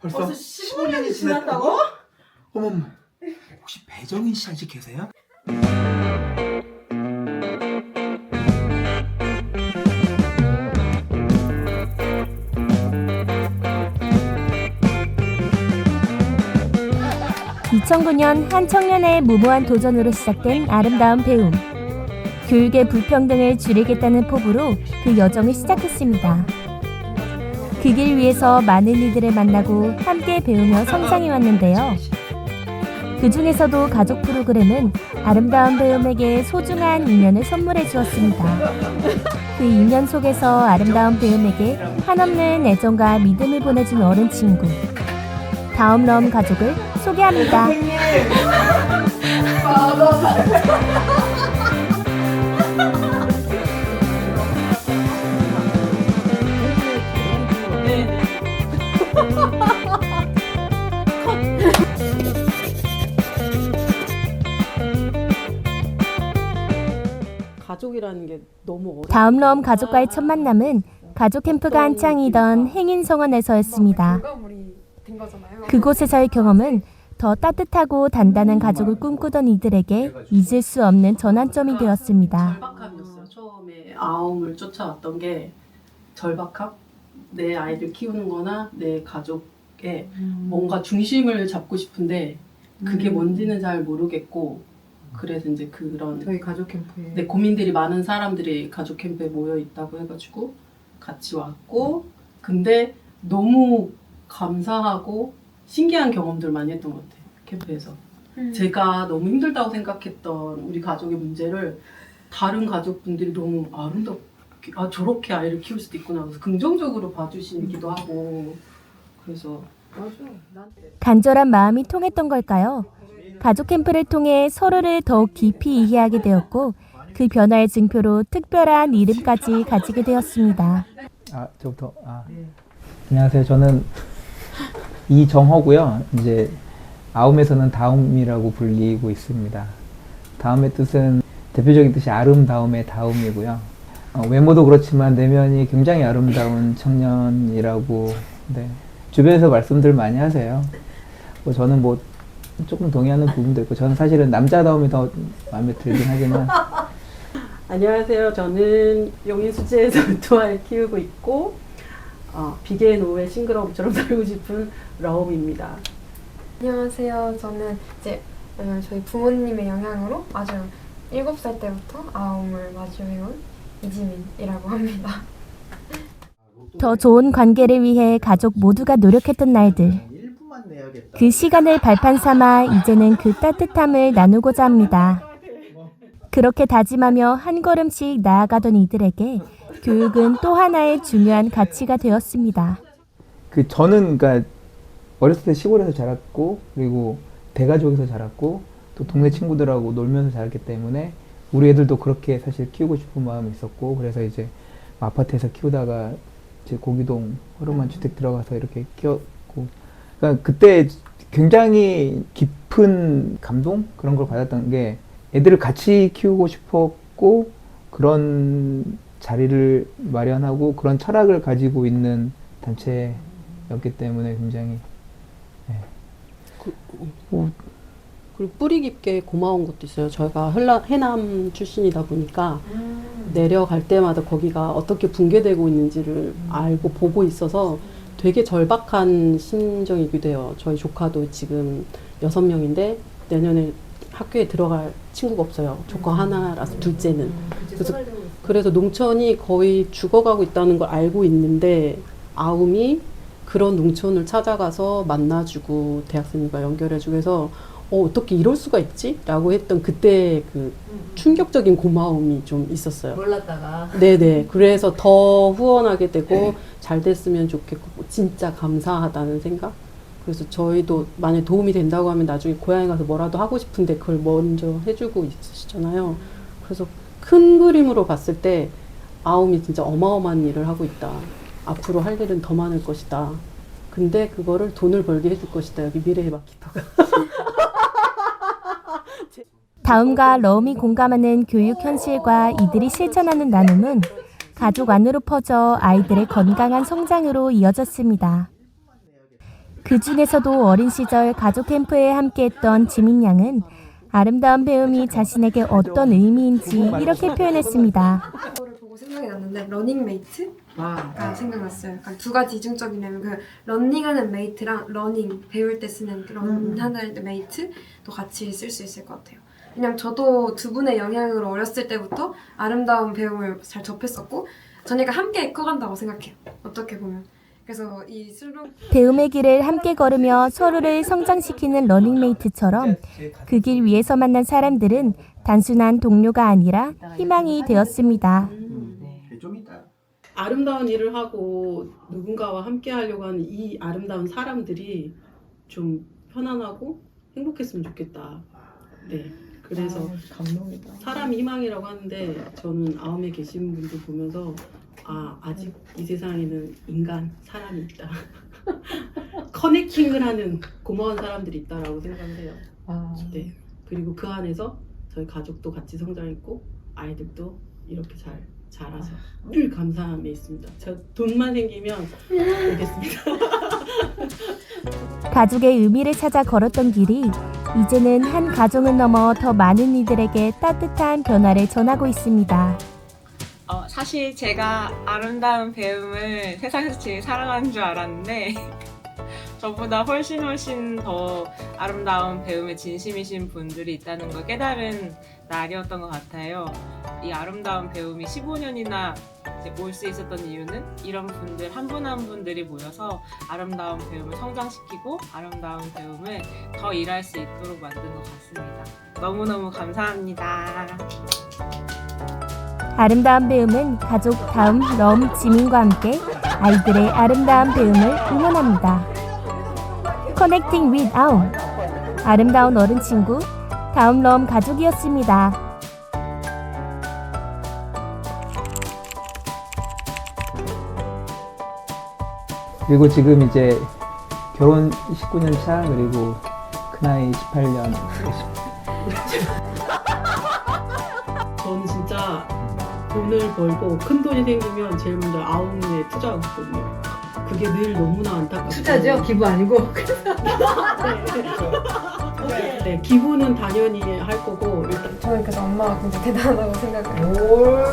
벌써, 벌써 15년이 지났다고? 어머머. 혹시 배정인 씨 아직 계세요? (2009년) 한 청년의 무모한 도전으로 시작된 아름다운 배움 교육의 불평등을 줄이겠다는 포부로 그 여정을 시작했습니다 그 길 위에서 많은 이들을 만나고 함께 배우며 성장해 왔는데요 그 중에서도 가족 프로그램은 아름다운 배움에게 소중한 인연을 선물해 주었습니다. 그 인연 속에서 아름다운 배움에게 한없는 애정과 믿음을 보내준 어른 친구. 다음 럼 가족을 소개합니다. 가족이라는 게 너무 어려. 다음 럼 가족과의 첫 만남은 가족 캠프가 한창이던 행인성원에서였습니다. 된 거잖아요. 그곳에서의 경험은 더 따뜻하고 단단한 가족을 꿈꾸던 이들에게 잊을 수 없는 전환점이 되었습니다. 절박함이었어요. 처음에 아움을 쫓아왔던 게 절박함. 내 아이를 키우는 거나 내 가족에 뭔가 중심을 잡고 싶은데 그게 뭔지는 잘 모르겠고 그래서 이제 그런 저희 가족 캠프에 내 고민들이 많은 사람들이 가족 캠프에 모여 있다고 해가지고 같이 왔고 근데 너무 감사하고 신기한 경험들 많이 했던 것 같아요 캠프에서 음. 제가 너무 힘들다고 생각했던 우리 가족의 문제를 다른 가족분들이 너무 아름답게 아 저렇게 아이를 키울 수도 있구나 그래서 긍정적으로 봐주시기도 하고 그래서 맞아. 간절한 마음이 통했던 걸까요? 가족 캠프를 통해 서로를 더욱 깊이 이해하게 되었고 그 변화의 증표로 특별한 이름까지 가지게 되었습니다. 아, 저부터. 아. 안녕하세요. 저는 이정호고요. 이제 아움에서는 다움이라고 불리고 있습니다. 다움의 뜻은 대표적인 뜻이 아름다움의 다움이고요. 어, 외모도 그렇지만 내면이 굉장히 아름다운 청년이라고 네. 주변에서 말씀들 많이 하세요. 뭐 저는 뭐 조금 동의하는 부분도 있고 저는 사실은 남자다움이 더 마음에 들긴 하지만 안녕하세요. 저는 용인 수지에서 두 아이 키우고 있고 어, 비계 노예 싱그러움처럼 살고 싶은 라움입니다. 안녕하세요. 저는 이제 어, 저희 부모님의 영향으로 아주 7살 때부터 아움을 마주해온 이지민이라고 합니다. 더 좋은 관계를 위해 가족 모두가 노력했던 날들. 1분만 내야겠다. 그 시간을 발판 삼아 이제는 그 따뜻함을 나누고자 합니다. 그렇게 다짐하며 한 걸음씩 나아가던 이들에게 교육은 또 하나의 중요한 가치가 되었습니다. 그 저는 그러니까 어렸을 때 시골에서 자랐고 그리고 대가족에서 자랐고 또 동네 친구들하고 놀면서 자랐기 때문에 우리 애들도 그렇게 사실 키우고 싶은 마음이 있었고 그래서 이제 아파트에서 키우다가 이제 고기동 허름한 주택 들어가서 이렇게 키웠고 그러니까 그때 굉장히 깊은 감동? 그런 걸 받았던 게 애들을 같이 키우고 싶었고 그런 자리를 마련하고 그런 철학을 가지고 있는 단체였기 때문에 굉장히 뭐 그리고 뿌리 깊게 고마운 것도 있어요. 저희가 흘라, 해남 출신이다 보니까 내려갈 때마다 거기가 어떻게 붕괴되고 있는지를 알고 보고 있어서 되게 절박한 심정이기도 해요. 저희 조카도 지금 여섯 명인데 내년에 학교에 들어갈 친구가 없어요. 조카 하나라서 둘째는. 그래서, 그래서 농촌이 거의 죽어가고 있다는 걸 알고 있는데 아움이 그런 농촌을 찾아가서 만나주고 대학생과 연결해주고 해서 어, 어떻게 이럴 수가 있지? 라고 했던 그때 그 충격적인 고마움이 좀 있었어요. 몰랐다가 네네. 그래서 더 후원하게 되고 잘 됐으면 좋겠고 진짜 감사하다는 생각. 그래서 저희도 만약 도움이 된다고 하면 나중에 고향에 가서 뭐라도 하고 싶은데 그걸 먼저 해주고 있으시잖아요. 그래서 큰 그림으로 봤을 때 아움이 진짜 어마어마한 일을 하고 있다. 앞으로 할 일은 더 많을 것이다. 근데 그거를 돈을 벌게 해줄 것이다. 여기 미래의 마키터가. 다음과 러움이 공감하는 교육 현실과 이들이 실천하는 나눔은 가족 안으로 퍼져 아이들의 건강한 성장으로 이어졌습니다. 그 중에서도 어린 시절 가족 캠프에 함께했던 지민 양은 아름다운 배움이 자신에게 어떤 의미인지 이렇게 표현했습니다. 그거를 보고 생각이 났는데 러닝메이트가 와. 생각났어요. 약간 두 가지 이중적이냐면 그 런닝하는 메이트랑 러닝 배울 때 쓰는 그 런하는 메이트도 같이 쓸 수 있을 것 같아요. 왜냐면 저도 두 분의 영향으로 어렸을 때부터 아름다운 배움을 잘 접했었고 저희가 함께 커간다고 생각해요. 어떻게 보면. 그래서 이 슬로건 배움의 길을 함께 걸으며 서로를 성장시키는 러닝메이트처럼 그 길 위에서 만난 사람들은 단순한 동료가 아니라 희망이 되었습니다. 배종이다. 아름다운 일을 하고 누군가와 함께 하려고 하는 이 아름다운 사람들이 좀 편안하고 행복했으면 좋겠다. 네. 그래서 감동이다. 사람이 희망이라고 하는데 저는 아움에 계신 분들 보면서 아 아직 이 세상에는 인간 사람이 있다. 커넥팅을 하는 고마운 사람들이 있다라고 생각을 해요. 아, 네. 그리고 그 안에서 저희 가족도 같이 성장했고 아이들도 이렇게 잘 자라서 늘 감사함에 있습니다. 저 돈만 생기면 오겠습니다. 가족의 의미를 찾아 걸었던 길이 이제는 한 가정을 넘어 더 많은 이들에게 따뜻한 변화를 전하고 있습니다. 어, 사실 제가 아름다운 배움을 세상에서 제일 사랑하는 줄 알았는데 저보다 훨씬 훨씬 더 아름다운 배움에 진심이신 분들이 있다는 걸 깨달은 날이었던 것 같아요. 이 아름다운 배움이 15년이나 올 수 있었던 이유는 이런 분들 한분한 분들이 모여서 아름다운 배움을 성장시키고 아름다운 배움을 더 일할 수 있도록 만든 것 같습니다. 너무너무 감사합니다. 아름다운 배움은 가족 다음 럼 지민과 함께 아이들의 아름다운 배움을 응원합니다. 커넥팅 with 아움 아름다운 어른 친구 다음 럼 가족이었습니다. 그리고 지금 이제 결혼 19년 차 그리고 큰아이 18년 저는 진짜 돈을 벌고 큰 돈이 생기면 제일 먼저 아웅에 투자하거든요. 그게 늘 너무나 안타깝고 투자죠? 기부 아니고. 네, 네, 기부는 당연히 할 거고 일단 저는 그래서 엄마가 굉장히 대단하다고 생각을 해요.